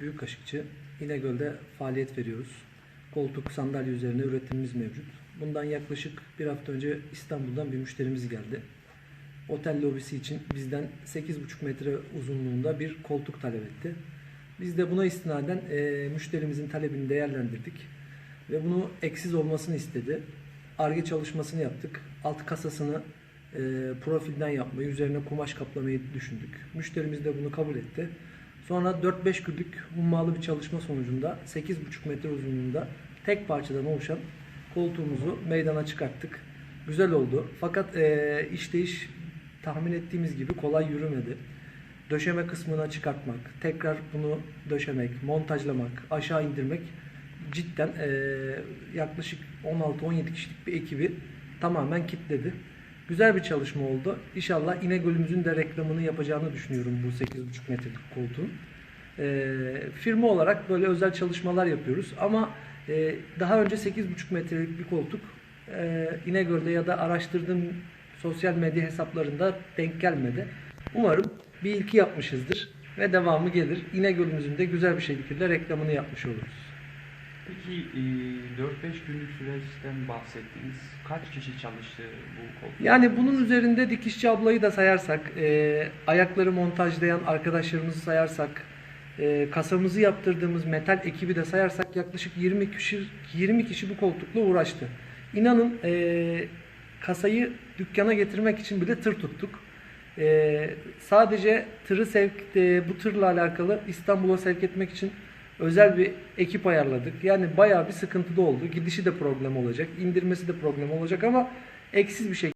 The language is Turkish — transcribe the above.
Büyük Kaşıkçı. İnegöl'de faaliyet veriyoruz. Koltuk, sandalye üzerine üretimimiz mevcut. Bundan yaklaşık bir hafta önce İstanbul'dan bir müşterimiz geldi. Otel lobisi için bizden 8,5 metre uzunluğunda bir koltuk talep etti. Biz de buna istinaden e, müşterimizin talebini değerlendirdik ve bunu eksiz olmasını istedi. Arge çalışmasını yaptık. Alt kasasını e, profilden yapmayı, üzerine kumaş kaplamayı düşündük. Müşterimiz de bunu kabul etti. Sonra 4-5 günlük hummalı bir çalışma sonucunda 8,5 metre uzunluğunda tek parçadan oluşan koltuğumuzu meydana çıkarttık. Güzel oldu. Fakat e, işleyiş tahmin ettiğimiz gibi kolay yürümedi. Döşeme kısmına çıkartmak, tekrar bunu döşemek, montajlamak, aşağı indirmek cidden e, yaklaşık 16-17 kişilik bir ekibi tamamen kitledi. Güzel bir çalışma oldu. İnşallah İnegöl'ümüzün de reklamını yapacağını düşünüyorum bu 8,5 metrelik koltuğun. E, firma olarak böyle özel çalışmalar yapıyoruz ama e, daha önce 8,5 metrelik bir koltuk e, İnegöl'de ya da araştırdığım sosyal medya hesaplarında denk gelmedi. Umarım bir ilki yapmışızdır ve devamı gelir. İnegöl'ümüzün de güzel bir şekilde reklamını yapmış oluruz. Peki e, 4-5 günlük süreçten bahsettiniz. Kaç kişi çalıştı bu koltuk? Yani bunun üzerinde dikişçi ablayı da sayarsak, ayakları montajlayan arkadaşlarımızı sayarsak, kasamızı yaptırdığımız metal ekibi de sayarsak yaklaşık 20 kişi 20 kişi bu koltukla uğraştı. İnanın kasayı dükkana getirmek için bile tır tuttuk. Sadece tırı sevk bu tırla alakalı İstanbul'a sevk etmek için özel bir ekip ayarladık. Yani bayağı bir sıkıntıda oldu. Gidişi de problem olacak, indirmesi de problem olacak ama eksiz bir şekilde